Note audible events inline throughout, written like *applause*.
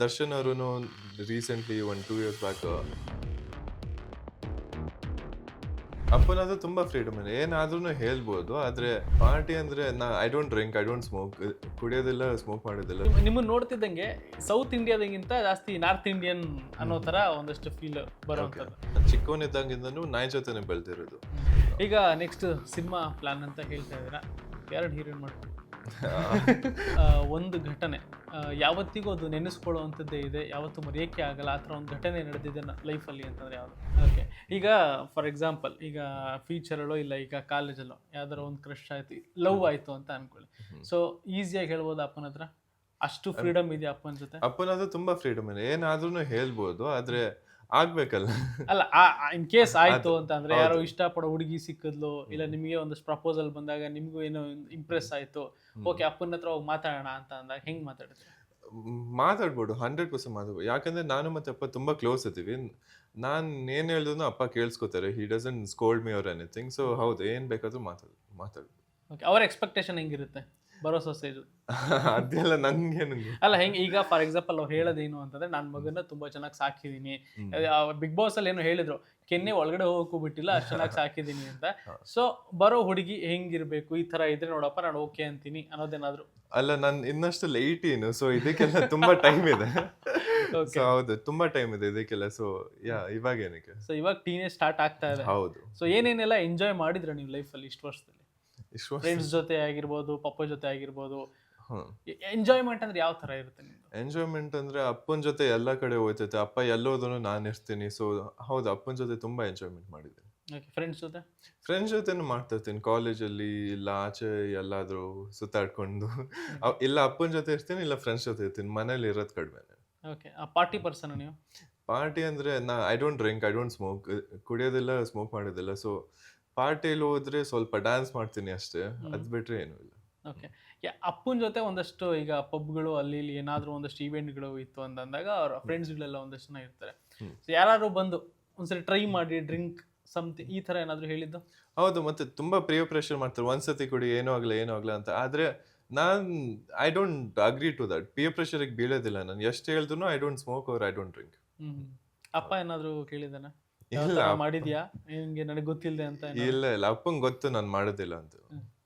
ದರ್ಶನ್ ಅವರು recently one two years back ಅಪ್ಪನದು ತುಂಬಾ freedom ಇದೆ ಏನಾದ್ರೂ ಹೇಳ್ಬೋದು ಆದ್ರೆ ಪಾರ್ಟಿ ಅಂದ್ರೆ ನಾ I don't drink I don't smoke ಕುಡಿಯೋದಿಲ್ಲ smoke ಮಾಡೋದಿಲ್ಲ ನಿಮ್- ನಿಮ್ಮನ್ನ ನೋಡ್ತಿದ್ದಂಗೆ ಸೌತ್ ಇಂಡಿಯಾದಾಗಿಂತ ಜಾಸ್ತಿ ನಾರ್ತ್ ಇಂಡಿಯನ್ ಅನ್ನೋ ತರ ಒಂದಷ್ಟು ಫೀಲ್ ಬರೋಂಥದ್ದು ಚಿಕ್ಕವನಿದ್ದಂಗಿಂದನು ನಾಯಿ ಜೊತೆನೆ ಬೆಳ್ದಿರೋದು. ಈಗ ನೆಕ್ಸ್ಟ್ ಸಿನಿಮಾ ಪ್ಲಾನ್ ಅಂತ ಹೇಳ್ತಾ ಇದ್ದೀರಾ? ಎರಡು ಹೀರೋಯಿನ್ ಮಾಡ್ಕೊಂಡು ಆ, ಒಂದು ಘಟನೆ. ಯಾವತ್ತಿಗೂ ಅದು ನೆನೆಸ್ಕೊಳ್ಳುವಂಥದ್ದೇ ಇದೆ. ಯಾವತ್ತೂ ಮರೆಯೋಕ್ಕೆ ಆಗಲ್ಲ. ಆ ಥರ ಒಂದು ಘಟನೆ ನಡೆದಿದೆ ಲೈಫಲ್ಲಿ ಅಂತಂದರೆ ಯಾವುದು? ಓಕೆ ಈಗ ಫಾರ್ ಎಕ್ಸಾಂಪಲ್ ಈಗ ಫ್ಯೂಚರಲ್ಲೋ ಇಲ್ಲ ಈಗ ಕಾಲೇಜಲ್ಲೋ ಯಾವ್ದಾರ ಒಂದು ಕ್ರಶ್ ಆಯ್ತು ಲವ್ ಆಯ್ತು ಅಂತ ಅನ್ಕೊಳ್ಳಿ. ಸೊ ಈಸಿಯಾಗಿ ಹೇಳ್ಬೋದು ಅಪ್ಪನ ಹತ್ರ? ಅಷ್ಟು ಫ್ರೀಡಮ್ ಇದೆ ಅಪ್ಪನ ಜೊತೆ? ಅಪ್ಪನದು ತುಂಬಾ ಫ್ರೀಡಮ್ ಇದೆ. ಏನಾದ್ರೂ ಹೇಳ್ಬೋದು ಆದ್ರೆ ಆಗ್ಬೇಕಲ್ಲ. ಅಲ್ಲ ಇನ್ ಕೇಸ್ ಆಯ್ತು ಅಂತ ಅಂದ್ರೆ ಯಾರೋ ಇಷ್ಟಪಡೋ ಹುಡುಗಿ ಸಿಕ್ಕಿದ್ಲು ಇಲ್ಲ ನಿಮಗೆ ಒಂದಷ್ಟು ಪ್ರಪೋಸಲ್ ಬಂದಾಗ ನಿಮಗೂ ಏನೋ ಇಂಪ್ರೆಸ್ ಆಯ್ತು ಓಕೆ ಅಪ್ಪನ ಹತ್ರ ಹೋಗಿ ಮಾತಾಡೋಣ ಅಂತ ಅಂದಾಗ ಹೆಂಗ್ ಮಾತಾಡ್ತೀರಿ ಮ್, ಮಾತಾಡ್ಬೋದು ಹಂಡ್ರೆಡ್ ಪರ್ಸೆಂಟ್ ಮಾತಾಡ್ಬೋದು. ಯಾಕಂದ್ರೆ ನಾನು ಮತ್ತೆ ಅಪ್ಪ ತುಂಬಾ ಕ್ಲೋಸ್ ಇದ್ದೀವಿ. ನಾನು ಏನ್ ಹೇಳಿದ್ರು ಅಪ್ಪ ಕೇಳಿಸ್ಕೊತಾರೆ. He doesn't scold me or anything so ಹೌದು ಏನ್ ಬೇಕಾದ್ರೂ ಮಾತಾಡ್ ಮಾತಾಡ್ಬೋದು. ಓಕೆ ಅವ್ರ ಎಕ್ಸ್ಪೆಕ್ಟೇಷನ್ ಹೆಂಗಿರುತ್ತೆ? ಬರೋ ಸೊಸೈಜು *laughs* ಅದೆಲ್ಲ ನಂಗೆ ಅಲ್ಲ ಹೆಂಗ್ ಈಗ ಫಾರ್ ಎಕ್ಸಾಂಪಲ್ ಅವ್ರು ಹೇಳೋದೇನು ಅಂತಂದ್ರೆ ನನ್ನ ಮಗನ ತುಂಬಾ ಚೆನ್ನಾಗಿ ಸಾಕಿದೀನಿ ಬಿಗ್ ಬಾಸ್ ಅಲ್ಲಿ ಏನೋ ಹೇಳಿದ್ರು ಕೆನ್ನೆ ಒಳಗಡೆ ಹೋಗಕ್ಕೂ ಬಿಟ್ಟಿಲ್ಲ ಅಷ್ಟು ಚೆನ್ನಾಗಿ *laughs* ಸಾಕಿದೀನಿ ಅಂತ. ಸೊ ಬರೋ ಹುಡುಗಿ ಹೆಂಗಿರ್ಬೇಕು ಈ ತರ ಇದ್ರೆ ನೋಡಪ್ಪ ನಾನು ಓಕೆ ಅಂತೀನಿ ಅನ್ನೋದೇನಾದ್ರು? ಅಲ್ಲ ನಾನು ಇನ್ನಷ್ಟು ಏಯ್ಟೀನ್ ಸೊ ಇದಕ್ಕೆಲ್ಲ ತುಂಬಾ ಟೈಮ್ ಇದೆ. *laughs* ಸೊ ಹೌದು ತುಂಬಾ ಟೈಮ್ ಇದೆ ಇದಕ್ಕೆಲ್ಲ ಸೊ ಯಾ ಇವಾಗ ಏನಕ್ಕೆ? ಸೊ ಇವಾಗ ಟೀನೇಜ್ ಸ್ಟಾರ್ಟ್ ಆಗ್ತಾ ಇದೆ. ಹೌದು. ಸೊ ಏನೇನೆಲ್ಲ ಎಂಜಾಯ್ ಮಾಡಿದ್ರ ನೀವು ಲೈಫಲ್ಲಿ ಇಷ್ಟು ವರ್ಷದಲ್ಲಿ? ಫ್ರೆಂಡ್ಸ್ ಜೊತೆ ಆಗಿರ್ಬೋದು ಪಪ್ಪ ಜೊತೆ ಆಗಿರ್ಬೋದು. ಎಂಜಾಯ್ಮೆಂಟ್ ಅಂದ್ರೆ ಯಾವ ತರ ಇರುತ್ತೆ ಎಂಜಾಯ್ಮೆಂಟ್ ಅಂದ್ರೆ ಅಪ್ಪನ ಜೊತೆ ಎಲ್ಲ ಕಡೆ ಹೋಯ್ತೈತೆ. ಅಪ್ಪ ಎಲ್ಲೋದನ್ನು ನಾನು ಇರ್ತೀನಿ. ಸೊ ಹೌದು ಅಪ್ಪನ ಜೊತೆ ತುಂಬಾ ಎಂಜಾಯ್ಮೆಂಟ್ ಮಾಡಿದ್ದೀನಿ. ಫ್ರೆಂಡ್ಸ್ ಜೊತೆ? ಫ್ರೆಂಡ್ಸ್ ಜೊತೆನೂ ಮಾಡ್ತಾ ಇರ್ತೀನಿ ಕಾಲೇಜಲ್ಲಿ ಇಲ್ಲ ಆಚೆ ಎಲ್ಲಾದ್ರೂ ಸುತ್ತಾಡ್ಕೊಂಡು. ಇಲ್ಲ ಅಪ್ಪನ ಜೊತೆ ಇರ್ತೀನಿ ಇಲ್ಲ ಫ್ರೆಂಡ್ಸ್ ಜೊತೆ ಇರ್ತೀನಿ. ಮನೇಲಿ ಇರೋದು ಕಡಿಮೆ ಓಕೆ ಪಾರ್ಟಿ ಪರ್ಸನ್ ನೀವು? ಪಾರ್ಟಿ ಅಂದ್ರೆ ನಾ I don't drink I don't smoke ಕುಡಿಯೋದಿಲ್ಲ smoke ಮಾಡೋದಿಲ್ಲ. ಸೊ ಪಾರ್ಟಿಲಿ ಹೋದ್ರೆ ಸ್ವಲ್ಪ ಡ್ಯಾನ್ಸ್ ಮಾಡ್ತೀನಿ ಅಷ್ಟೇ ಅದ್ ಬಿಟ್ರೆ ಏನೂ ಇಲ್ಲ. ಓಕೆ ಅಪ್ಪನ ಜೊತೆ ಒಂದಷ್ಟು ಈಗ ಪಬ್ಗಳು ಅಲ್ಲಿ ಇಲ್ಲಿ ಏನಾದರೂ ಒಂದಷ್ಟು ಈವೆಂಟ್ಗಳು ಇತ್ತು ಅಂತಂದಾಗ ಅವ್ರ ಫ್ರೆಂಡ್ಸ್ಗಳೆಲ್ಲ ಒಂದಷ್ಟು ಜನ ಇರ್ತಾರೆ. ಸೊ ಯಾರು ಬಂದು ಒಂದ್ಸರಿ ಟ್ರೈ ಮಾಡಿ ಡ್ರಿಂಕ್ ಸಮಥಿಂಗ್ ಈ ಥರ ಏನಾದರೂ ಹೇಳಿದ್ದು? ಹೌದು ಮತ್ತೆ ತುಂಬಾ ಪ್ರಿಯ ಪ್ರೆಷರ್ ಮಾಡ್ತಾರೆ. ಒಂದ್ಸತಿ ಕುಡಿ ಏನೂ ಆಗ್ಲಿ ಏನೂ ಆಗಲ್ಲ ಅಂತ. ಆದ್ರೆ ನಾನ್ I don't agree to that peer ಪ್ರೆಷರಿಗೆ ಬೀಳೋದಿಲ್ಲ ನಾನು. ಎಷ್ಟು ಹೇಳಿದ್ರು ಐ ಡೋಂಟ್ ಸ್ಮೋಕ್ ಅವ್ರ ಐ ಡೋಂಟ್ ಡ್ರಿಂಕ್ ಹ್ಮ್ ಅಪ್ಪ ಏನಾದರೂ ಕೇಳಿದಾನ ಇಲ್ಲ ಮಾಡಿದ್ಯಾ? ನಿಮ್ಗೆ ನನಗೆ ಗೊತ್ತಿಲ್ಲದೆ ಅಂತ ಇಲ್ಲ ಇಲ್ಲ. ಅಪ್ಪಂಗೆ ಗೊತ್ತು ನಾನು ಮಾಡೋದಿಲ್ಲ ಅಂತ.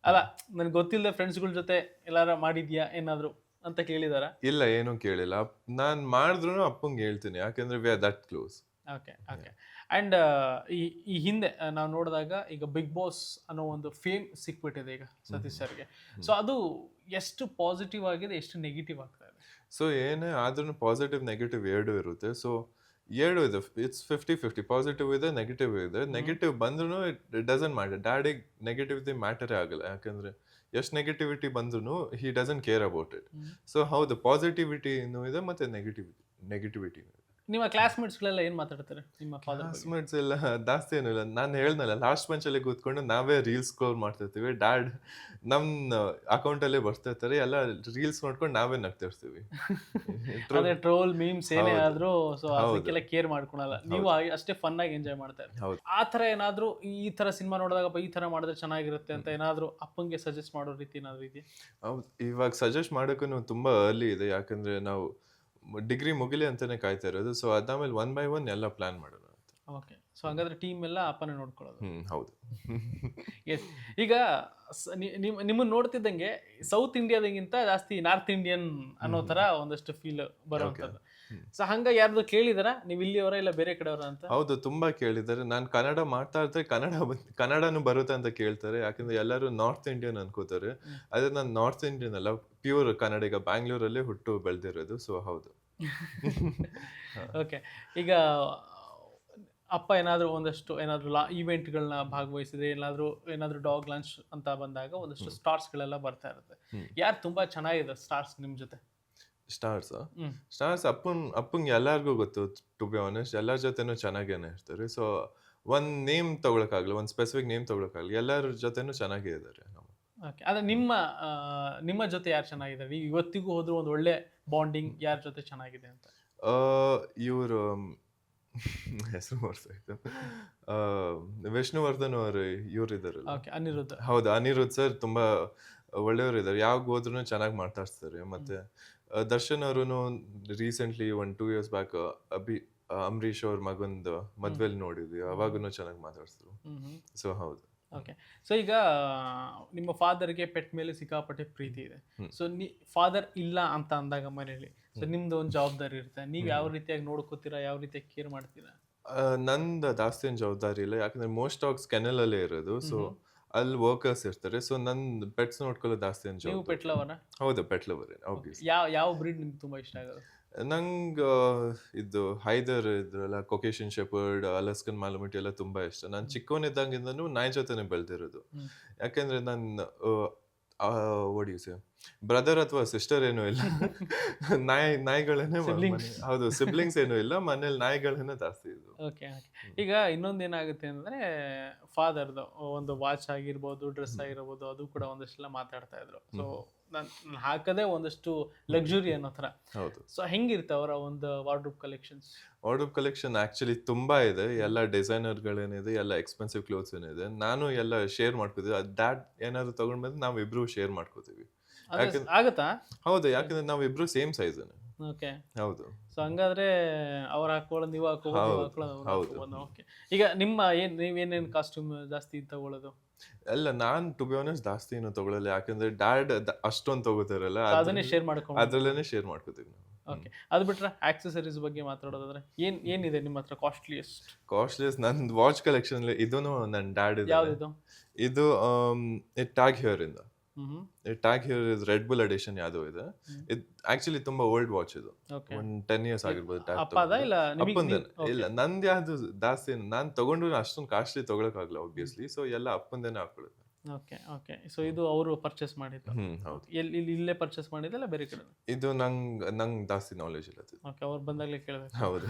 ಅಲ್ಲ ನನಗೆ ಗೊತ್ತಿಲ್ಲದೆ ಫ್ರೆಂಡ್ಸ್ಗಳ ಜೊತೆ ಎಲ್ಲಾರ ಮಾಡಿದ್ಯಾ ಏನಾದರೂ ಅಂತ ಕೇಳಿದಾರ? ಇಲ್ಲ ಏನೂ ಕೇಳಿಲ್ಲ. ನಾನು ಮಾಡಿದ್ರು ಅಪ್ಪಂಗೆ ಹೇಳ್ತೀನಿ. ಯಾಕಂದ್ರೆ we are that close okay okay and ಈ ಈ ಹಿಂದೆ ನಾವು ನೋಡಿದಾಗ ಈಗ ಬಿಗ್ ಬಾಸ್ ಅನ್ನೋ ಒಂದು ಫೇಮ್ ಸಿಕ್ಬಿಟ್ಟಿದೆ ಈಗ ಸತೀಶ್ ಸರ್ಗೆ. ಸೊ ಅದು ಎಷ್ಟು ಪಾಸಿಟಿವ್ ಆಗಿದೆ ಎಷ್ಟು ನೆಗೆಟಿವ್ ಆಗ್ತಾ ಇದೆ? ಸೊ ಏನೇ ಆದ್ರೂ ಪಾಸಿಟಿವ್ ನೆಗೆಟಿವ್ ಎರಡು ಇರುತ್ತೆ. ಸೊ ಎರಡು ಇದೆ. ಇಟ್ಸ್ ಫಿಫ್ಟಿ ಫಿಫ್ಟಿ ಪಾಸಿಟಿವ್ ಇದೆ. ನೆಗೆಟಿವ್ ಇದೆ ನೆಗೆಟಿವ್ ಬಂದ್ರೂ it doesn't matter negative negativity ಮ್ಯಾಟರೇ ಆಗಲ್ಲ. ಯಾಕಂದ್ರೆ ಎಷ್ಟು ನೆಗೆಟಿವಿಟಿ ಬಂದ್ರೂ he doesn't care about it. So ಹೌದು ಪಾಸಿಟಿವಿಟಿನೂ ಇದೆ ಮತ್ತೆ ನೆಗೆಟಿವಿಟಿ ನೆಗೆಟಿವಿಟಿ ನಿಮ್ಮ ಕ್ಲಾಸ್ಮೇಟ್ಸ್ಗಳೆಲ್ಲ ಏನು ಮಾತಾಡ್ತಾರೆ? ನಿಮ್ಮ ಫಾದರ್ ಕ್ಲಾಸ್ಮೇಟ್ಸ್ ಎಲ್ಲ ಜಾಸ್ತಿ ಏನಿಲ್ಲ ಇಲ್ಲ. ನಾನು ಹೇಳ್ದಲ್ಲ ಲಾಸ್ಟ್ ಬೆಂಚಲ್ಲಿ ಕೂತ್ಕೊಂಡು ನಾವೇ ರೀಲ್ಸ್ ಸ್ಕೋರ್ ಮಾಡ್ತಿರ್ತೀವಿ. ಡ್ಯಾಡ್ ನಮ್ಮ ಅಕೌಂಟಲ್ಲೇ ಬರ್ತಿರ್ತಾರೆ. ಎಲ್ಲ ರೀಲ್ಸ್ ನೋಡ್ಕೊಂಡು ನಾವೇ ನಗ್ತಿರ್ತೀವಿ. *laughs* ಅದೇ ಟ್ರೋಲ್ ಮೀಮ್ಸ್ ಏನೇ. ಆದ್ರೂ ಸೊ. ಅದಕ್ಕೆಲ್ಲ ಕೇರ್ ಮಾಡ್ಕೊಳಲ್ಲ. ನೀವು ಅಷ್ಟೇ ಫನ್ ಆಗಿ ಎಂಜಾಯ್ ಮಾಡ್ತಾ ಇರ್ತೀವಿ ಆ ಥರ ಏನಾದರೂ ಈ ಥರ ಸಿನಿಮಾ ನೋಡಿದಾಗ ಈ ಥರ ಮಾಡಿದ್ರೆ ಚೆನ್ನಾಗಿರುತ್ತೆ ಅಂತ ಏನಾದರೂ ಅಪ್ಪಂಗೆ ಸಜೆಸ್ಟ್ ಮಾಡೋ ರೀತಿ ಏನಾದರೂ ಇದೆಯಾ? ಇವಾಗ ಸಜೆಸ್ಟ್ ಮಾಡೋಕ್ಕೂ ತುಂಬಾ ಅರ್ಲಿ ಇದೆ. ಯಾಕಂದ್ರೆ ನಾವು ಡಿಗ್ರಿ ಮುಗಿಲಿ ಅಂತಾನೆ ಕಾಯ್ತಾ ಇರೋದು. ಸೊ ಅದಾದ್ಮೇಲೆ ಒನ್ ಬೈ ಒನ್ ಎಲ್ಲ ಪ್ಲಾನ್ ಮಾಡೋಣ ಅಂತ. ಓಕೆ ಸೊ ಹಂಗಾದ್ರೆ ಟೀಮ್ ಎಲ್ಲ ಅಪ್ಪನೇ ನೋಡ್ಕೊಳ್ಳೋದು. ಹ್ಮ್ ಹೌದು. ಎಸ್ ಈಗ ಸ- ನಿ- ನಿಮ್ ನಿಮ್ಮನ್ನ ನೋಡ್ತಿದ್ದಂಗೆ ಸೌತ್ ಇಂಡಿಯಾದಾಗಿಂತ ಜಾಸ್ತಿ ನಾರ್ತ್ ಇಂಡಿಯನ್ ಅನ್ನೋ ತರ ಒಂದಷ್ಟು ಫೀಲ್ ಬರುವಂಥದ್ದು. ಹ್ಮ್. ಸೊ ಹಂಗ ಯಾರ್ದು ಕೇಳಿದಾರ? ನೀವು ಇಲ್ಲಿಯವರ ಇಲ್ಲ ಬೇರೆ ಕಡೆಯವರ ಅಂತ? ಹೌದು ತುಂಬಾ ಕೇಳಿದ್ದಾರೆ. ನಾನು ಕನ್ನಡ ಮಾಡ್ತಾ ಇರ್ತಾರೆ ಕನ್ನಡ ಬಂದ್- ಕನ್ನಡನು ಬರುತ್ತೆ ಅಂತ ಕೇಳ್ತಾರೆ. ಯಾಕಂದ್ರೆ ಎಲ್ಲರೂ ನಾರ್ತ್ ಇಂಡಿಯನ್ ಅನ್ಕೋತಾರೆ. ಆದ್ರೆ ನಾನು ನಾರ್ತ್ ಇಂಡಿಯನ್ ಅಲ್ಲ. ಪ್ಯೂರ್ ಕನ್ನಡಿಗ ಬ್ಯಾಂಗ್ಳೂರಲ್ಲೇ ಹುಟ್ಟು ಬೆಳೆದಿರೋದು ಸೊ ಹೌದು. *laughs* ಓಕೆ ಈಗ ಅಪ್ಪ ಏನಾದರೂ ಒಂದಷ್ಟು ಏನಾದರೂ ಲಾ ಈವೆಂಟ್ಗಳನ್ನ ಭಾಗವಹಿಸಿದ್ರೆ ಏನಾದರೂ ಏನಾದರೂ ಡಾಗ್ ಲಂಚ್ ಅಂತ ಬಂದಾಗ ಒಂದಷ್ಟು ಸ್ಟಾರ್ಸ್ಗಳೆಲ್ಲ ಬರ್ತಾ ಇರುತ್ತೆ. ಯಾರು ತುಂಬಾ ಚೆನ್ನಾಗಿದೆ ಸ್ಟಾರ್ಸ್ ನಿಮ್ಮ ಜೊತೆ? ಸ್ಟಾರ್ಸ್ ಸ್ಟಾರ್ಸ್ ಅಪ್ಪನ್ ಅಪ್ಪಂಗೆ ಎಲ್ಲರಿಗೂ ಗೊತ್ತು ಟು ಬಿ ಆನೆಸ್ಟ್ ಎಲ್ಲರ ಜೊತೆನೂ ಚೆನ್ನಾಗೇನೆ ಇರ್ತಾರೆ. ಸೊ ಒಂದು ನೇಮ್ ತಗೊಳಕ್ಕಾಗಲ್ಲ ಒಂದು ಸ್ಪೆಸಿಫಿಕ್ ನೇಮ್ ತಗೊಳಕ್ಕಾಗಲ್ಲ ಎಲ್ಲರ ಜೊತೆನೂ ಚೆನ್ನಾಗೇ ಇದ್ದಾರೆ ಓಕೆ ಅದೇ ನಿಮ್ಮ ನಿಮ್ಮ ಜೊತೆ ಯಾರು ಚೆನ್ನಾಗಿದ್ದಾರೆ? ಇವತ್ತಿಗೂ ಹೋದ್ರು ಒಂದು ಒಳ್ಳೆ ಬಾಂಡಿಂಗ್ ಯಾರ ಜೊತೆ ಚೆನ್ನಾಗಿದೆ ಅಂತ. ಇವರು ಹೆಸರು ಮರ್ತಾಯ್ತು ಆ, ವಿಷ್ಣುವರ್ಧನ್ ಅವರು ಇವ್ರು ಇದಾರಲ್ಲ ಓಕೆ ಅನಿರುದ್ಧ. ಹೌದು ಅನಿರುದ್ಧ ಸರ್ ತುಂಬಾ ಒಳ್ಳೆಯವರು ಇದ್ದಾರೆ ಯಾವಾಗ ಹೋದ್ರು ಚೆನ್ನಾಗಿ ಮಾತಾಡ್ತಾರೆ ಮತ್ತೆ ದರ್ಶನ್ ಅವರು recently one two years back Abhi Ambareesh ಅವ್ರ ಮಗಂದು ಮದ್ವೆಲಿ ನೋಡಿದ್ವಿ. ಅವಾಗೂ ಚೆನ್ನಾಗಿ ಮಾತಾಡ್ಸಿದ್ರು. ಸೊ ಹೌದು. ಓಕೆ ಸೊ ಈಗ ನಿಮ್ಮ ಫಾದರ್ಗೆ ಪೆಟ್ ಮೇಲೆ ಸಿಕ್ಕಾಪಟ್ಟೆ ಪ್ರೀತಿ ಇದೆ. ಸೊ ನೀ ಫಾದರ್ ಇಲ್ಲ ಅಂತ ಅಂದಾಗ ಮನೇಲಿ ಸೊ ನಿಮ್ದು ಒಂದು ಜವಾಬ್ದಾರಿ ಇರುತ್ತೆ. ನೀವು ಯಾವ ರೀತಿಯಾಗಿ ನೋಡ್ಕೋತೀರಾ ಯಾವ ರೀತಿಯಾಗಿ ಕೇರ್ ಮಾಡ್ತೀರಾ? ನಂದು ಜಾಸ್ತಿ ಏನು ಜವಾಬ್ದಾರಿ ಇಲ್ಲ. ಯಾಕಂದ್ರೆ ಮೋಸ್ಟ್ ಆಫ್ ಸ್ಕೆನಲಲ್ಲೇ ಅಲ್ಲೇ ಇರೋದು. ಸೊ ಅಲ್ಲಿ ವರ್ಕರ್ಸ್ ಇರ್ತಾರೆ. ಸೊ ನನ್ನ ಪೆಟ್ಸ್ ನೋಡ್ಕೊಳ್ಳೋದು ಜಾಸ್ತಿ ಏನು ಜವಾಬ್ದಾರಿ ಹೌದು ಪೆಟ್ ಲವರ್ ಆಬ್ವಿಯಸ್ ಯಾವ ಯಾವ ಬ್ರೀಡ್ ನಿಮ್ಗೆ ತುಂಬಾ ಇಷ್ಟ ಆಗೋದು? ನಂಗೆ ಇದು ಹೈದರ್ ಇದ್ರಲ್ಲ ಕೊಕೇಶನ್ ಶೆಪರ್ಡ್ ಅಲಸ್ಕನ್ ಮಾಲುಮಿಟಿ ಎಲ್ಲ ತುಂಬಾ ಇಷ್ಟ. ನಾನು ಚಿಕ್ಕವನಿದ್ದಂಗಿಂದನೂ ನಾಯಿ ಜೊತೆನೆ ಬೆಳೆದಿರೋದು. ಯಾಕೆಂದ್ರೆ ಓಡಿ ಸರ್ ಬ್ರದರ್ ಅಥವಾ ಸಿಸ್ಟರ್ ಏನೂ ಇಲ್ಲ. *laughs* ನಾಯಿ ನಾಯಿಗಳನ್ನೇ ಹೌದು ಸಿಬ್ಲಿಂಗ್ಸ್ ಏನೂ ಇಲ್ಲ. *laughs* ಮನೇಲಿ ನಾಯಿಗಳನ್ನೇ ಜಾಸ್ತಿ ಇದು. ಓಕೆ ಈಗ ಇನ್ನೊಂದು ಏನಾಗುತ್ತೆ ಅಂದ್ರೆ ಫಾದರ್ದು ಒಂದು ವಾಚ್ ಆಗಿರ್ಬೋದು ಡ್ರೆಸ್ ಆಗಿರ್ಬೋದು ಅದು ಕೂಡ ಒಂದಷ್ಟೆಲ್ಲ ಮಾತಾಡ್ತಾ ಇದ್ರು. ಸೊ ನಾನು ಹಾಕದೇ ಒಂದಷ್ಟು ಲಕ್ಸುರಿ ಅನ್ನೋ ಥರ. ಹೌದು. ಸೊ ಹೆಂಗಿರುತ್ತೆ ಅವರ ಒಂದು wardrobe collections wardrobe collection actually ತುಂಬಾ ಇದೆ. ಎಲ್ಲ ಡಿಸೈನರ್ಗಳೇನಿದೆ ಎಲ್ಲ ಎಕ್ಸ್ಪೆನ್ಸಿವ್ ಕ್ಲೋತ್ಸ್ ಏನಿದೆ. ನಾನು ಎಲ್ಲ ಶೇರ್ ಮಾಡ್ಕೋತೀವಿ. ದ್ಯಾಟ್ ಏನಾದ್ರು ತಗೊಂಡ್ ಬಂದ್ರೆ ನಾವು ಇಬ್ರು ಶೇರ್ ಮಾಡ್ಕೋತೀವಿ. ಆಗುತ್ತಾ? ಹೌದು ಯಾಕಂದ್ರೆ ನಾವು ಇಬ್ರು ಸೇಮ್ ಸೈಜ್ ಓಕೆ ಹೌದು. ಸೊ ಹಂಗಾದ್ರೆ ಅವ್ರು ಹಾಕೊಳ್ಳೋದು ನೀವು ಹೌದು. ಹಾಕೋಬೋದು ಓಕೆ ಈಗ ನಿಮ್ಮ ಏನ್ ನೀವೇನೇನು ಕಾಸ್ಟ್ಯೂಮ್ ಜಾಸ್ತಿ ತಗೊಳ್ಳೋದು ಅಲ್ಲ ನಾನ್ ಟು ಬಿ ಆನೆಸ್ಟ್ ಜಾಸ್ತಿ ಏನೋ ತಗೊಳ್ಳಲ್ಲ ಯಾಕಂದ್ರೆ ಡ್ಯಾಡ್ ಅಷ್ಟೊಂದು ತಗೋತಾರಲ್ಲ ಅದನ್ನೇ ಶೇರ್ ಮಾಡ್ಕೊಂಡು ಅದ್ರಲ್ಲೇನೆ ಶೇರ್ ಮಾಡ್ಕೋತೀವಿ ನಾವು. ಓಕೆ ಅದು ಬಿಟ್ರೆ ಆಕ್ಸೆಸರೀಸ್ ಬಗ್ಗೆ ಮಾತಾಡೋದಾದ್ರೆ ಏನ್ ಏನಿದೆ ನಿಮ್ಮ ಹತ್ರ ಕಾಸ್ಟ್ಲಿಯಸ್ಟ್ ಕಾಸ್ಟ್ಲಿಯಸ್ ನನ್ ವಾಚ್ ಕಲೆಕ್ಷನ್ ಇದೂ ನನ್ನ ಡ್ಯಾಡ್ ಇದೆ ಇದು ಇದು ಟ್ಯಾಗ್ ಹಿಯರ್ ಇಂದ. Tag here is Red Bull edition ಯಾವ್ದು ಇದೆ. ಹ್ಮ್. ಇದು ಆಕ್ಚುಲಿ ತುಂಬಾ ಓಲ್ಡ್ ವಾಚ್ ಇದು. ಒಂದು ಟೆನ್ ಇಯರ್ಸ್ ಆಗಿರ್ಬೋದು ಟ್ಯಾಗ್ ಅಪ್ಪದ ಇಲ್ಲ? ನಂದು ಅಪ್ಪಂದೇನೆ ಇಲ್ಲ ನಂದ್ ಯಾವ್ದು ಜಾಸ್ತಿ ನಾನ್ ತಗೊಂಡ್ರು ಅಷ್ಟೊಂದು ಕಾಸ್ಟ್ಲಿ ತಗೊಳಕ್ಕಾಗಲ್ಲ ಆಬ್ವಿಯಸ್ಲಿ ಸೊ ಎಲ್ಲ ಅಪ್ಪಂದೇನೆ ಹಾಕೊಳ್ಳೋದು ಓಕೆ ಓಕೆ ಸೊ ಇದು ಅವರು ಪರ್ಚೇಸ್ ಮಾಡಿದ್ದು. ಹ್ಮ್ ಹೌದು. ಎಲ್ಲಿ ಇಲ್ಲಿ ಇಲ್ಲೇ ಪರ್ಚೇಸ್ ಮಾಡಿದ್ದಲ್ಲ ಬೇರೆ ಕಡೆ ಇದು ನಂಗ್ ನಂಗ್ ಜಾಸ್ತಿ ನಾಲೆಜ್ ಇಲ್ಲ. ಓಕೆ ಅವ್ರು ಬಂದಾಗ್ಲೇ ಕೇಳಬೇಕು. ಹೌದು.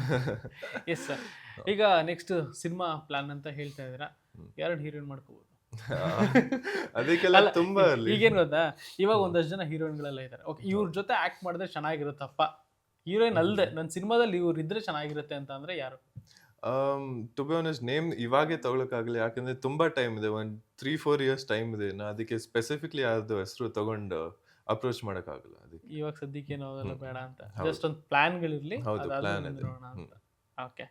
ಎಸ್ ಸರ್ ಈಗ ನೆಕ್ಸ್ಟ್ ಸಿನಿಮಾ ಪ್ಲಾನ್ ಅಂತ ಹೇಳ್ತಾ ಇದ್ದೀರಾ. ಎರಡು ಹೀರೋಯಿನ್ ಮಾಡ್ಕೋಬಹುದು *laughs* ಅದಕ್ಕೆಲ್ಲ ತುಂಬಾ ಈಗೇನ್ ಗೊತ್ತಾ? ಇವಾಗ ಒಂದಷ್ಟು ಜನ ಹೀರೋಯಿನ್ಗಳೆಲ್ಲ ಇದ್ದಾರೆ ಓಕೆ ಇವ್ರ ಜೊತೆ ಆಕ್ಟ್ ಮಾಡಿದ್ರೆ ಚೆನ್ನಾಗಿರುತ್ತಪ್ಪ. ಹೀರೋಯಿನ್ ಅಲ್ದೆ ನನ್ನ ಸಿನಿಮಾದಲ್ಲಿ ಇವ್ರು ಇದ್ರೆ ಚೆನ್ನಾಗಿರುತ್ತೆ ಅಂತ ಅಂದ್ರೆ ಯಾರು? ಟು ಬಿ ಆನೆಸ್ಟ್ ನೇಮ್ ಇವಾಗೆ ತಗೊಳ್ಳೋಕಾಗ್ಲಿ ಯಾಕಂದ್ರೆ ತುಂಬಾ ಟೈಮ್ ಇದೆ. ಒಂದ್ ತ್ರೀ ಫೋರ್ ಇಯರ್ಸ್ ಟೈಮ್ ಇದೆ. ನಾ ಅದಕ್ಕೆ ಸ್ಪೆಸಿಫಿಕ್ಲಿ ಯಾವ್ದು ಹೆಸರು ತಗೊಂಡು ಅಪ್ರೋಚ್ ಮಾಡಕ್ಕಾಗಲ್ಲ ಅದಕ್ಕೆ. ಇವಾಗ ಸದ್ಯಕ್ಕೆ ಏನೋ ಅದೆಲ್ಲ ಬೇಡ ಅಂತ. ಜಸ್ಟ್ ಒಂದು ಪ್ಲಾನ್ಗಳಿರ್ಲಿ ಹೌದು, ಪ್ಲಾನ್ ಇದೆ. ಓಕೆ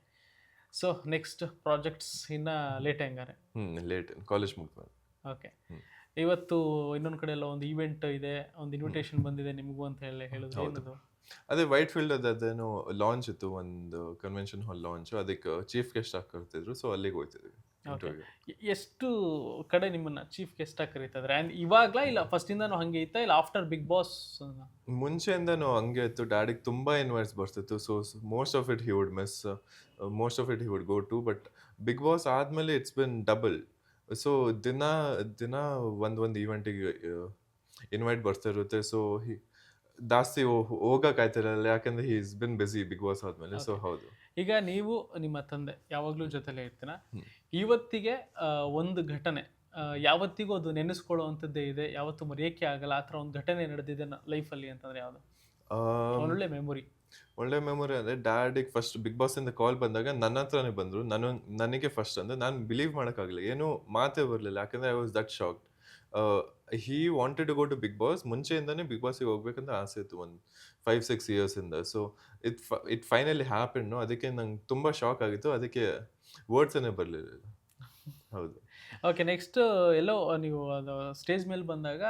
ಸೊ ನೆಕ್ಸ್ಟ್ ಪ್ರಾಜೆಕ್ಟ್ಸ್ ಇನ್ನ ಲೇಟ್ ಹೆಂಗಾರೆ? ಲೇಟ್ ಕಾಲೇಜ್ ಮುಗ್ದ್ಮೇಲೆ. ಓಕೆ ಇವತ್ತು ಇನ್ನೊಂದು ಕಡೆ ಎಲ್ಲ ಒಂದು ಈವೆಂಟ್ ಇದೆ ಒಂದು ಇನ್ವಿಟೇಷನ್ ಬಂದಿದೆ ನಿಮಗೂ ಅಂತ ಹೇಳಿ ಹೇಳಿದ್ರು. ಏನದು? ಅದೇ ವೈಟ್ ಫೀಲ್ಡ್ ಅದೇನು ಲಾಂಚ್ ಇತ್ತು ಒಂದು ಕನ್ವೆನ್ಷನ್ ಹಾಲ್ ಲಾಂಚ್ ಅದಕ್ಕೆ ಚೀಫ್ ಗೆಸ್ಟ್ ಆಗಿ ಕರ್ತಿದ್ರು ಸೊ ಅಲ್ಲಿಗೆ ಹೋಗ್ತಿದ್ವಿ ಎಷ್ಟು ಕಡೆ ನಿಮ್ಮನ್ನ ಚೀಫ್ ಗೆಸ್ಟ್ ಆಗಿ ಕರೀತಿದ್ರೆ? ಅಂಡ್ ಇವಾಗ್ಲಾ ಇಲ್ಲ ಫಸ್ಟ್ ಇಂದಾನು ಹಂಗೆ ಇತ್ತಾ ಇಲ್ಲ? ಆಫ್ಟರ್ ಬಿಗ್ ಬಾಸ್ ಮುಂಚೆಯಿಂದನೂ ಹಂಗೆ ಇತ್ತು. ಡ್ಯಾಡಿಗೆ ತುಂಬಾ ಇನ್ವೈಟ್ಸ್ ಬರ್ತಿತ್ತು. So most of it he would miss most of it he would go to but Bigg Boss ಆದ್ಮೇಲೆ ಇಟ್ಸ್ ಬಿನ್ ಡಬಲ್ ಸೊ ದಿನ ದಿನ ಒಂದು ಒಂದು ಈವೆಂಟಿಗೆ ಇನ್ವೈಟ್ ಬರ್ತಾ ಇರುತ್ತೆ ಸೊ ಹಿ ಜಾಸ್ತಿ ಹೋಗಕ್ ಆಯ್ತಿರಲ್ಲ ಯಾಕಂದ್ರೆ he is been busy Bigg Boss ಆದ್ಮೇಲೆ. ಸೊ ಹೌದು. ಈಗ ನೀವು ನಿಮ್ಮ ತಂದೆ ಯಾವಾಗಲೂ ಜೊತೆಲೇ ಇರ್ತೀನ ಹ್ಮ್. ಇವತ್ತಿಗೆ ಒಂದು ಘಟನೆ ಯಾವತ್ತಿಗೂ ಅದು ನೆನೆಸ್ಕೊಳ್ಳುವಂಥದ್ದೇ ಇದೆ. ಯಾವತ್ತೂ ಮರೆಯೋಕ್ಕೆ ಆಗಲ್ಲ. ಆ ಥರ ಒಂದು ಘಟನೆ ನಡೆದಿದೆ ಲೈಫಲ್ಲಿ ಅಂತಂದ್ರೆ ಯಾವುದು? ಒಳ್ಳೆ ಮೆಮೊರಿ. ಒಳ್ಳೆ ಮೆಮೊರಿ ಅಂದರೆ ಡ್ಯಾಡಿಗೆ ಫಸ್ಟ್ ಬಿಗ್ ಬಾಸ್ ಇಂದ ಕಾಲ್ ಬಂದಾಗ ನನ್ನ ಹತ್ರನೇ ಬಂದರು. ನಾನು ನನಗೆ ಫಸ್ಟ್ ಅಂದರೆ ನಾನು ಬಿಲೀವ್ ಮಾಡೋಕ್ಕಾಗಲಿಲ್ಲ. ಏನು ಮಾತೇ ಬರಲಿಲ್ಲ. ಯಾಕಂದರೆ I was that shock he wanted to go to Bigg Boss ಮುಂಚೆಯಿಂದನೇ Bigg ಬಾಸ್ಗೆ ಹೋಗ್ಬೇಕಂತ ಆಸೆ ಇತ್ತು ಒಂದು five six ಇಯರ್ಸಿಂದ so it it finally happen ಅದಕ್ಕೆ ನಂಗೆ ತುಂಬ ಶಾಕ್ ಆಗಿತ್ತು. ಅದಕ್ಕೆ ವರ್ಡ್ಸೇ ಬರಲಿಲ್ಲ. ಹೌದು. ಓಕೆ ನೆಕ್ಸ್ಟ್ ಎಲ್ಲೋ ನೀವು ಅದು ಸ್ಟೇಜ್ ಮೇಲೆ ಬಂದಾಗ.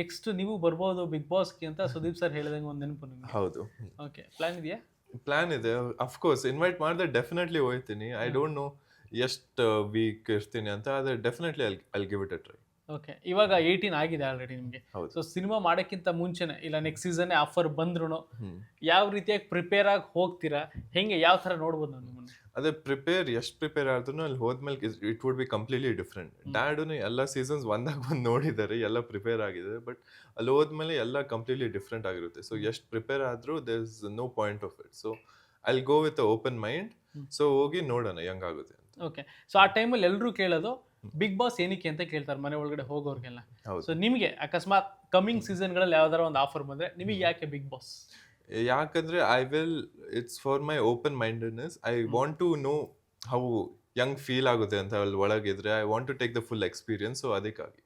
ನೆಕ್ಸ್ಟ್ ನೀವು ಬರ್ಬೋದು ಬಿಗ್ ಬಾಸ್ಗೆ ಅಂತ ಸುದೀಪ್ ಸರ್ ಹೇಳಿದಂಗೆ ಒಂದು ನೆನಪು ನಿಮಗೆ. ಹೌದು. ಓಕೆ ಪ್ಲ್ಯಾನ್ ಇದೆಯಾ? ಪ್ಲ್ಯಾನ್ ಇದೆ. ಅಫ್ಕೋರ್ಸ್ ಇನ್ವೈಟ್ ಮಾಡಿದ್ರೆ ಡೆಫಿನೆಟ್ಲಿ ಹೋಗ್ತೀನಿ. ಐ ಡೋಂಟ್ ನೋ ಎಷ್ಟು ವೀಕ್ ಇರ್ತೀನಿ ಅಂತ ಆದರೆ ಡೆಫಿನೆಟ್ಲಿ ಅಲ್ಲಿ ಅಲ್ಲಿ give it a try okay ಇವಾಗ ಏಯ್ಟೀನ್ ಆಗಿದೆ ಆಲ್ರೆಡಿ ನಿಮಗೆ. ಸೊ ಸಿನಿಮಾ ಮಾಡೋಕ್ಕಿಂತ ಮುಂಚೆನೆ ಇಲ್ಲ ನೆಕ್ಸ್ಟ್ ಸೀಸನ್ ಆಫರ್ ಬಂದ್ರು ಯಾವ ರೀತಿಯಾಗಿ ಪ್ರಿಪೇರ್ ಆಗಿ ಹೋಗ್ತೀರಾ? ಹೆಂಗೆ ಯಾವ ಥರ ನೋಡ್ಬೋದು ನಾವು ನಿಮ್ಮನ್ನು? ಅದೇ ಪ್ರಿಪೇರ್ ಎಷ್ಟು ಪ್ರಿಪೇರ್ ಆದ್ರೂ ಅಲ್ಲಿ ಹೋದ್ಮೇಲೆ it would be completely different ಡ್ಯಾಡೂ ಎಲ್ಲ ಸೀಸನ್ಸ್ ಒಂದಾಗ ಬಂದು ನೋಡಿದ್ದಾರೆ ಎಲ್ಲ ಪ್ರಿಪೇರ್ ಆಗಿದೆ ಬಟ್ ಅಲ್ಲಿ ಹೋದ್ಮೇಲೆ ಎಲ್ಲ ಕಂಪ್ಲೀಟ್ಲಿ ಡಿಫ್ರೆಂಟ್ ಆಗಿರುತ್ತೆ. ಸೊ ಎಷ್ಟು ಪ್ರಿಪೇರ್ ಆದ್ರೂ there is no point of it so I go with open mind. So ಹೋಗಿ ನೋಡೋಣ ಹೆಂಗಾಗುತ್ತೆ ಅಂತ. ಓಕೆ ಸೊ ಆ ಟೈಮಲ್ಲಿ ಎಲ್ಲರೂ ಕೇಳೋದು ಬಿಗ್ ಬಾಸ್ ಏನಕ್ಕೆ ಅಂತ ಕೇಳ್ತಾರೆ ಮನೆ ಒಳಗಡೆ ಹೋಗೋರ್ಗೆಲ್ಲ. ಸೊ ನಿಮಗೆ ಅಕಸ್ಮಾತ್ ಕಮಿಂಗ್ ಸೀಸನ್ಗಳಲ್ಲಿ ಯಾವ್ದಾರ ಒಂದು ಆಫರ್ ಬಂದ್ರೆ ನಿಮಗೆ ಯಾಕೆ ಬಿಗ್ ಬಾಸ್ ಯಾಕಂದ್ರೆ I will it's for my open mindedness I want to know how young feel ಆಗುತ್ತೆ ಅಂತ ಅಲ್ಲಿ ಒಳಗಿದ್ರೆ I want to take the full experience so ಅದಕ್ಕಾಗಿ.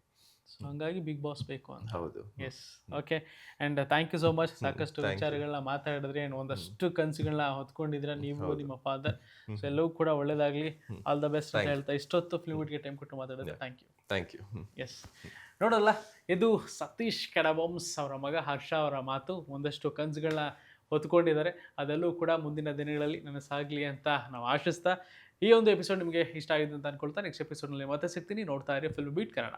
ಸೊ ಹಂಗಾಗಿ ಬಿಗ್ ಬಾಸ್ ಬೇಕು ಅಂತ. ಹೌದು. Yes okay and thank you so much ಸಾಕಷ್ಟು ವಿಚಾರಗಳನ್ನ ಮಾತಾಡಿದ್ರೆ ಅಂಡ್ ಒಂದಷ್ಟು ಕನಸುಗಳನ್ನ ಹೊತ್ಕೊಂಡಿದ್ರೆ ನೀವು. ನಿಮ್ಮ ಫಾದರ್. ಸೊ ಎಲ್ಲವೂ ಕೂಡ ಒಳ್ಳೇದಾಗಲಿ. ಆಲ್ ದ ಬೆಸ್ಟ್ ಅಂತ ಹೇಳ್ತಾ ಇಷ್ಟೊತ್ತು ಫ್ಲೂಮಿಟ್ಗೆ ಟೈಮ್ ಕೊಟ್ಟು ಮಾತಾಡೋದು thank you thank you yes ನೋಡಲ್ಲ ಇದು ಸತೀಶ್ ಕಡಬೊಮ್ಸ್ ಅವರ ಮಗ ಹರ್ಷ ಅವರ ಮಾತು. ಒಂದಷ್ಟು ಕನಸುಗಳನ್ನ ಹೊತ್ಕೊಂಡಿದ್ದಾರೆ. ಅದೆಲ್ಲೂ ಕೂಡ ಮುಂದಿನ ದಿನಗಳಲ್ಲಿ ನನಸಾಗಲಿ ಅಂತ ನಾವು ಆಶಿಸ್ತಾ ಈ ಒಂದು ಎಪಿಸೋಡ್ ನಿಮಗೆ ಇಷ್ಟ ಆಗಿದೆ ಅಂತ ಅನ್ಕೊಳ್ತಾ ನೆಕ್ಸ್ಟ್ ಎಪಿಸೋಡ್ನಲ್ಲಿ ಮತ್ತೆ ಸಿಗ್ತೀನಿ. ನೋಡ್ತಾ ಇರಿ ಫಿಲ್ಮ್ ಬೀಟ್ ಕನ್ನಡ